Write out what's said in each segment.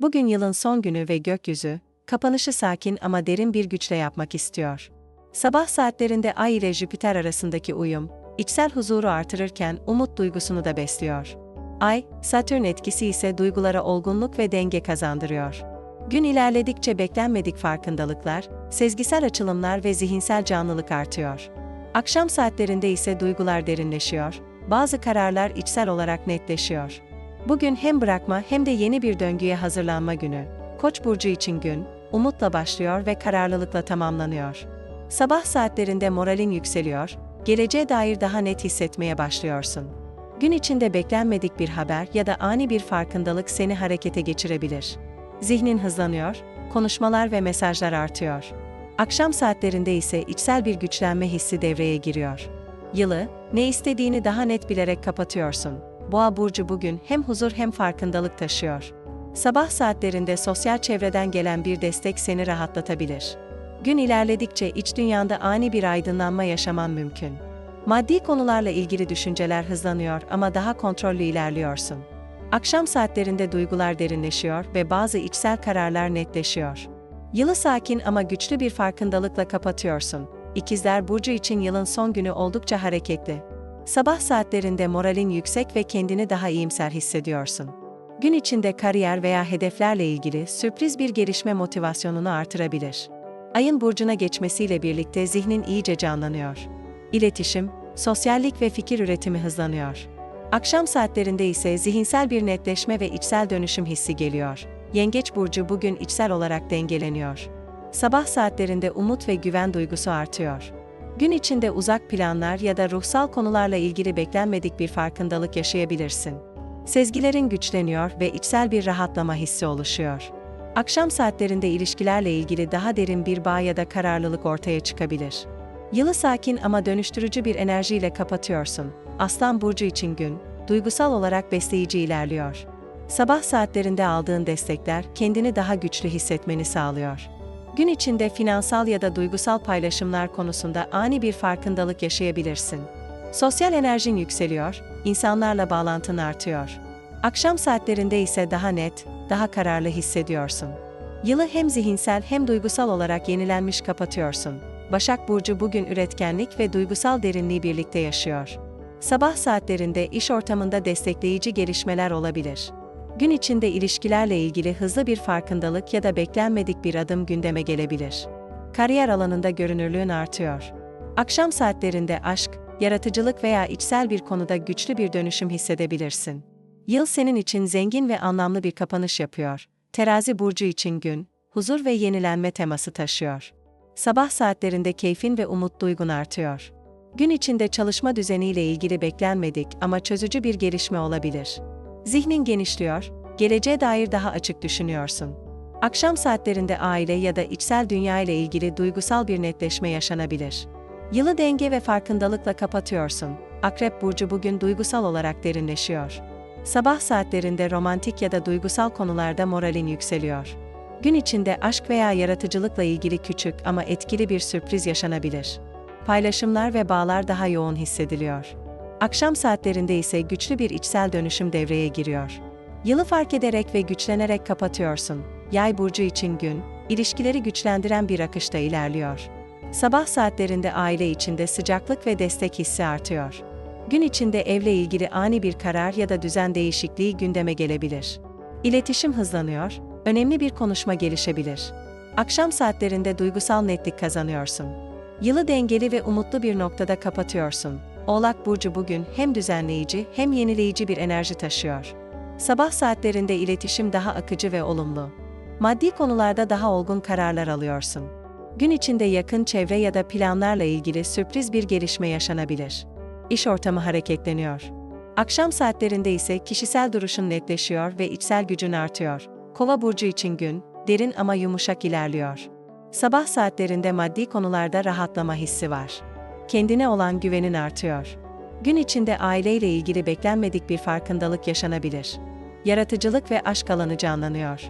Bugün yılın son günü ve gökyüzü, kapanışı sakin ama derin bir güçle yapmak istiyor. Sabah saatlerinde Ay ile Jüpiter arasındaki uyum, içsel huzuru artırırken umut duygusunu da besliyor. Ay, Satürn etkisi ise duygulara olgunluk ve denge kazandırıyor. Gün ilerledikçe beklenmedik farkındalıklar, sezgisel açılımlar ve zihinsel canlılık artıyor. Akşam saatlerinde ise duygular derinleşiyor, bazı kararlar içsel olarak netleşiyor. Bugün hem bırakma hem de yeni bir döngüye hazırlanma günü. Koç burcu için gün, umutla başlıyor ve kararlılıkla tamamlanıyor. Sabah saatlerinde moralin yükseliyor, geleceğe dair daha net hissetmeye başlıyorsun. Gün içinde beklenmedik bir haber ya da ani bir farkındalık seni harekete geçirebilir. Zihnin hızlanıyor, konuşmalar ve mesajlar artıyor. Akşam saatlerinde ise içsel bir güçlenme hissi devreye giriyor. Yılı, ne istediğini daha net bilerek kapatıyorsun. Boğa burcu bugün hem huzur hem farkındalık taşıyor. Sabah saatlerinde sosyal çevreden gelen bir destek seni rahatlatabilir. Gün ilerledikçe iç dünyanda ani bir aydınlanma yaşaman mümkün. Maddi konularla ilgili düşünceler hızlanıyor ama daha kontrollü ilerliyorsun. Akşam saatlerinde duygular derinleşiyor ve bazı içsel kararlar netleşiyor. Yılı sakin ama güçlü bir farkındalıkla kapatıyorsun. İkizler Burcu için yılın son günü oldukça hareketli. Sabah saatlerinde moralin yüksek ve kendini daha iyimser hissediyorsun. Gün içinde kariyer veya hedeflerle ilgili sürpriz bir gelişme motivasyonunu artırabilir. Ayın burcuna geçmesiyle birlikte zihnin iyice canlanıyor. İletişim, sosyallik ve fikir üretimi hızlanıyor. Akşam saatlerinde ise zihinsel bir netleşme ve içsel dönüşüm hissi geliyor. Yengeç burcu bugün içsel olarak dengeleniyor. Sabah saatlerinde umut ve güven duygusu artıyor. Gün içinde uzak planlar ya da ruhsal konularla ilgili beklenmedik bir farkındalık yaşayabilirsin. Sezgilerin güçleniyor ve içsel bir rahatlama hissi oluşuyor. Akşam saatlerinde ilişkilerle ilgili daha derin bir bağ ya da kararlılık ortaya çıkabilir. Yılı sakin ama dönüştürücü bir enerjiyle kapatıyorsun. Aslan burcu için gün, duygusal olarak besleyici ilerliyor. Sabah saatlerinde aldığın destekler kendini daha güçlü hissetmeni sağlıyor. Gün içinde finansal ya da duygusal paylaşımlar konusunda ani bir farkındalık yaşayabilirsin. Sosyal enerjin yükseliyor, insanlarla bağlantın artıyor. Akşam saatlerinde ise daha net, daha kararlı hissediyorsun. Yılı hem zihinsel hem duygusal olarak yenilenmiş kapatıyorsun. Başak Burcu bugün üretkenlik ve duygusal derinliği birlikte yaşıyor. Sabah saatlerinde iş ortamında destekleyici gelişmeler olabilir. Gün içinde ilişkilerle ilgili hızlı bir farkındalık ya da beklenmedik bir adım gündeme gelebilir. Kariyer alanında görünürlüğün artıyor. Akşam saatlerinde aşk, yaratıcılık veya içsel bir konuda güçlü bir dönüşüm hissedebilirsin. Yıl senin için zengin ve anlamlı bir kapanış yapıyor. Terazi burcu için gün, huzur ve yenilenme teması taşıyor. Sabah saatlerinde keyfin ve umut duygun artıyor. Gün içinde çalışma düzeniyle ilgili beklenmedik ama çözücü bir gelişme olabilir. Zihnin genişliyor, geleceğe dair daha açık düşünüyorsun. Akşam saatlerinde aile ya da içsel dünya ile ilgili duygusal bir netleşme yaşanabilir. Yılı denge ve farkındalıkla kapatıyorsun. Akrep burcu bugün duygusal olarak derinleşiyor. Sabah saatlerinde romantik ya da duygusal konularda moralin yükseliyor. Gün içinde aşk veya yaratıcılıkla ilgili küçük ama etkili bir sürpriz yaşanabilir. Paylaşımlar ve bağlar daha yoğun hissediliyor. Akşam saatlerinde ise güçlü bir içsel dönüşüm devreye giriyor. Yılı fark ederek ve güçlenerek kapatıyorsun. Yay burcu için gün, ilişkileri güçlendiren bir akışta ilerliyor. Sabah saatlerinde aile içinde sıcaklık ve destek hissi artıyor. Gün içinde evle ilgili ani bir karar ya da düzen değişikliği gündeme gelebilir. İletişim hızlanıyor, önemli bir konuşma gelişebilir. Akşam saatlerinde duygusal netlik kazanıyorsun. Yılı dengeli ve umutlu bir noktada kapatıyorsun. Oğlak Burcu bugün hem düzenleyici hem yenileyici bir enerji taşıyor. Sabah saatlerinde iletişim daha akıcı ve olumlu. Maddi konularda daha olgun kararlar alıyorsun. Gün içinde yakın çevre ya da planlarla ilgili sürpriz bir gelişme yaşanabilir. İş ortamı hareketleniyor. Akşam saatlerinde ise kişisel duruşun netleşiyor ve içsel gücün artıyor. Kova burcu için gün, derin ama yumuşak ilerliyor. Sabah saatlerinde maddi konularda rahatlama hissi var. Kendine olan güvenin artıyor. Gün içinde aileyle ilgili beklenmedik bir farkındalık yaşanabilir. Yaratıcılık ve aşk alanı canlanıyor.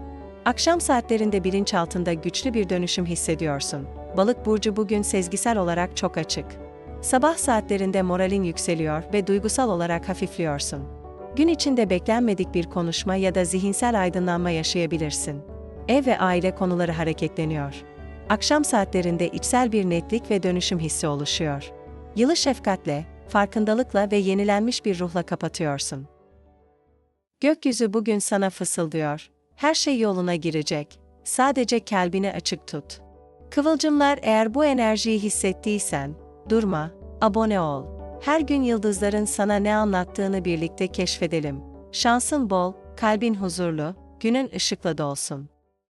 Akşam saatlerinde bilinçaltında güçlü bir dönüşüm hissediyorsun. Balık burcu bugün sezgisel olarak çok açık. Sabah saatlerinde moralin yükseliyor ve duygusal olarak hafifliyorsun. Gün içinde beklenmedik bir konuşma ya da zihinsel aydınlanma yaşayabilirsin. Ev ve aile konuları hareketleniyor. Akşam saatlerinde içsel bir netlik ve dönüşüm hissi oluşuyor. Yılı şefkatle, farkındalıkla ve yenilenmiş bir ruhla kapatıyorsun. Gökyüzü bugün sana fısıldıyor. Her şey yoluna girecek. Sadece kalbini açık tut. Kıvılcımlar eğer bu enerjiyi hissettiysen, durma, abone ol. Her gün yıldızların sana ne anlattığını birlikte keşfedelim. Şansın bol, kalbin huzurlu, günün ışıkla dolsun.